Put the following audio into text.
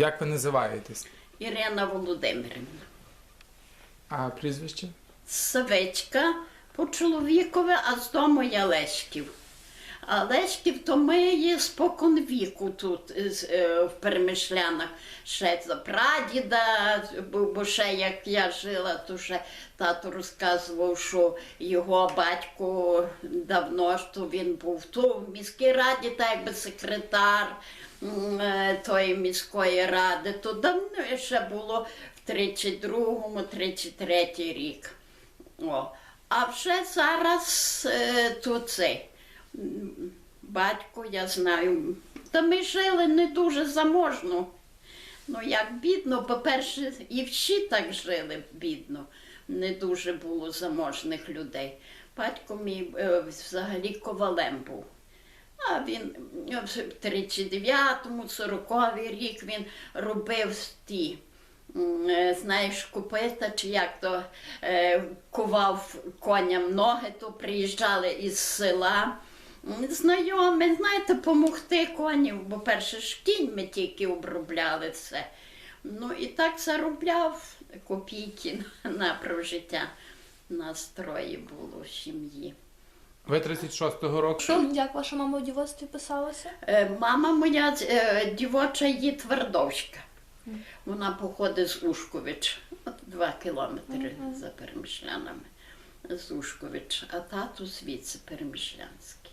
Як ви називаєтесь? Ірина Володимирівна. А прізвище? Савичка по чоловікове, а з дому я Лешків. А Лешків то ми є спокон віку тут е, в Перемишлянах. Ще за прадіда, бо ще як я жила, то ще тато розказував, що його батько давно то він був тут в міській раді, так якби секретар е, тої міської ради. То давно ще було в 32-му, 33 рік. О. А вже зараз е, то цей м, батько, я знаю, та ми жили не дуже заможно. Ну, як бідно, по-перше, і всі так жили бідно. Не дуже було заможних людей. Батько мій е, взагалі ковалем був. А він е, в 39-му, 40-й рік він робив ті. е, Знаєш, купита, чи як то кував коням ноги, то приїжджали із села. М, Знайомі, знаєте, помогти коням, бо перше ж кінь ми тільки обробляли це. Ну і так заробляв копійки на прожиття. Нас троє було в сім'ї. Ви 36-го року. Як ваша мама у дівоцтві писалася? Е, Мама моя е, дівоча її Твердовська. Вона походить з Ушкович, от два кілометри за Перемишлянами. З Ушкович, а тату звідси Перемишлянський.